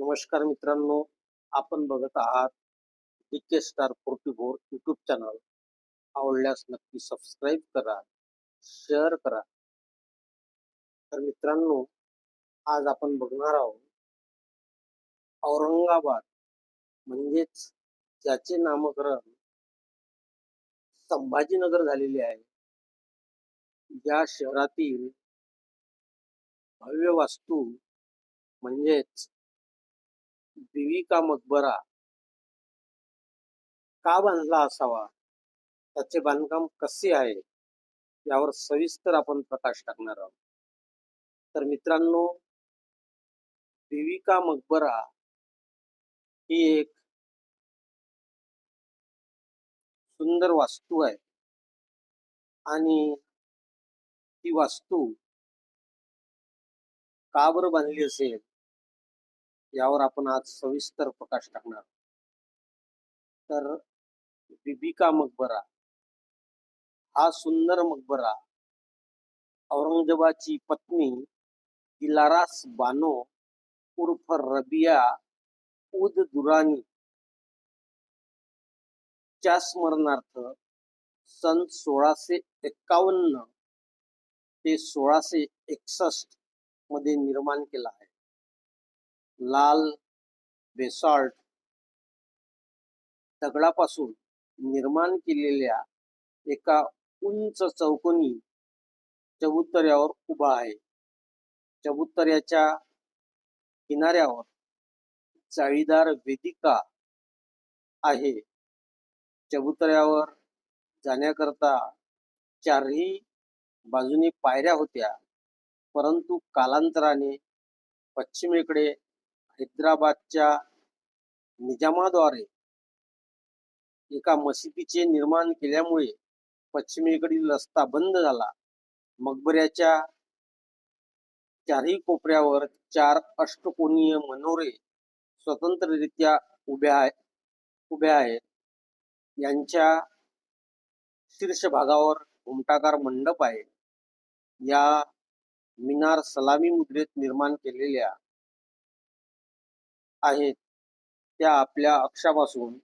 नमस्कार मित्रांनो आपण बघत आहात D K star forty four YouTube channel आवडल्यास नक्की सबस्क्राईब करा शेअर करा. तर मित्रांनो आज आपण बघणार आहोत औरंगाबाद म्हणजेच ज्याचे नामकरण संभाजीनगर झालेले आहे. या शहरातील भव्य वास्तू म्हणजेच बीवी का मकबरा का बांधला असावा? त्याचे बांधकाम कसे आहे? यावर सविस्तर आपण प्रकाश टाकणार आहोत. तर मित्रांनो बीवी का मकबरा ही एक सुंदर वास्तू आहे. आणि ती वास्तू का बरं बांधली असेल? यावर आपण आज सविस्तर प्रकाश टाकणार तर बिबिका मकबरा हा सुंदर मकबरा औरंगजेबाची पत्नी दिलारास बानो उर्फ रबिया उद दुरानी च्या स्मरणार्थ सन सोळाशे एक्कावन्न ते सोळाशे एकसष्टमध्ये निर्माण केला लाल बेसॉल्ट दगडापासून निर्माण केलेल्या एका उंच चौकोनी चबुतऱ्यावर उभा आहे. चबुतऱ्याच्या किनाऱ्यावर जाळीदार वेदिका आहे. चबुतऱ्यावर जाण्याकरता चारही बाजूने पायऱ्या होत्या परंतु कालांतराने पश्चिमेकडे हैदराबादच्या निजामाद्वारे एका मशिदीचे निर्माण केल्यामुळे पश्चिमेकडील रस्ता बंद झाला. मकबऱ्याच्या चारही कोपऱ्यावर चार अष्टकोनीय मनोरे स्वतंत्ररित्या उभ्या आहे उभ्या आहेत. यांच्या शीर्ष भागावर घुमटाकार मंडप आहे. या मिनार सलामी मुद्रेत निर्माण केलेल्या आहेत. त्या आपल्या अक्षापासून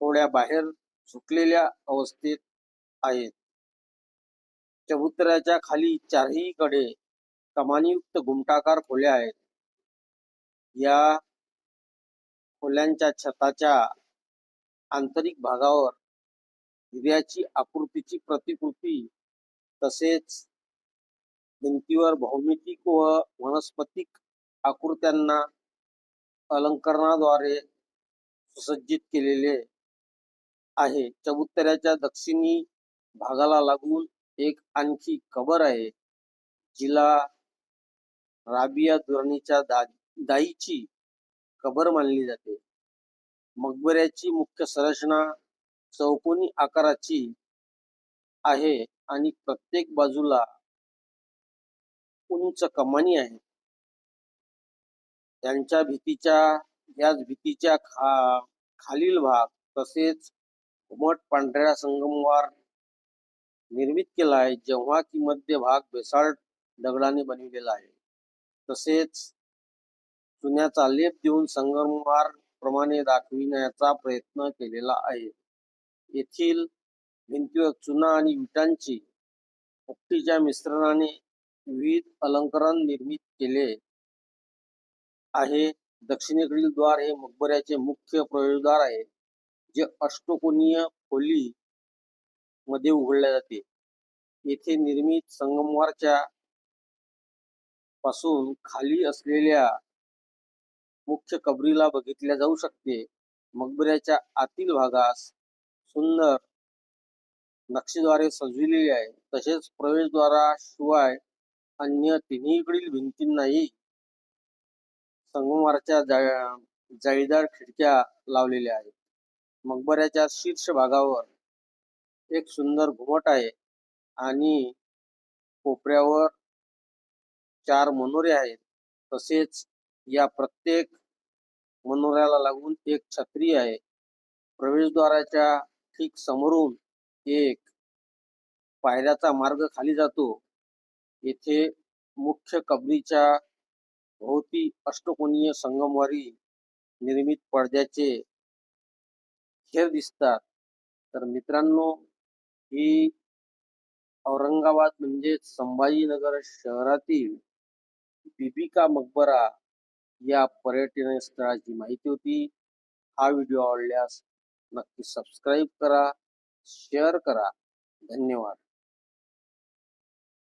थोड्या बाहेर झुकलेल्या अवस्थेत आहेत. चबुतऱ्याच्या खाली चारही कडे कमानीयुक्त गुमटाकार खोल्या आहेत. या खोल्यांच्या छताच्या आंतरिक भागावर हिऱ्याची आकृतीची प्रतिकृती तसेच भिंतीवर भौमितिक व वनस्पतिक आकृत्यांना अलंकरणाद्वारे सुसज्जित केलेले आहे. चबुतऱ्याच्या दक्षिणी भागाला लागून एक आणखी कबर आहे. जिला राबिया दुरणीच्या दा दाईची कबर मानली जाते. मकबऱ्याची मुख्य संरचना चौकोनी आकाराची आहे आणि प्रत्येक बाजूला उंच कमानी आहेत त्यांच्या भीतीच्या याच भीतीच्या खा खालील भाग तसेच घुमट पांढऱ्या संगमवार निर्मित केला आहे जेव्हा की मध्य भाग बेसाल्ट दगडाने बनविलेला आहे. तसेच चुन्याचा लेप देऊन संगमवार प्रमाणे दाखविण्याचा प्रयत्न केलेला आहे. येथील भिंतीवर चुना आणि विटांची पट्टीच्या मिश्रणाने विविध अलंकरण निर्मित केले. आहे. दक्षिणेकडील द्वार हे मकबऱ्याचे मुख्य प्रवेशद्वार आहे जे अष्टकोनीय खोली मध्ये उघडले जाते. येथे निर्मित संगमवारच्या पासून खाली असलेल्या मुख्य कबरीला बघितल्या जाऊ शकते. मकबऱ्याच्या आतील भागास सुंदर नक्षीद्वारे सजविलेली आहे. तसेच प्रवेशद्वाराशिवाय अन्य तिन्हीकडील भिंतींनाही संगमवारच्या जाळीदार खिडक्या लावलेल्या आहेत. मकबऱ्याच्या शीर्ष भागावर एक सुंदर घुमट आहे आणि कोपऱ्यावर चार मनोरे आहेत. तसेच या प्रत्येक मनोऱ्याला लागून एक छत्री आहे. प्रवेशद्वाराच्या ठीक समोरून एक पायऱ्याचा मार्ग खाली जातो. येथे मुख्य कबरीच्या भोवती अष्टकोनीय संगमवारी निर्मित पडद्याचे खेळ दिसतात. तर मित्रांनो ही औरंगाबाद म्हणजे संभाजीनगर शहरातील बिबिका मकबरा या पर्यटन स्थळाची माहिती होती. हा व्हिडिओ आवडल्यास नक्की सबस्क्राईब करा शेअर करा. धन्यवाद.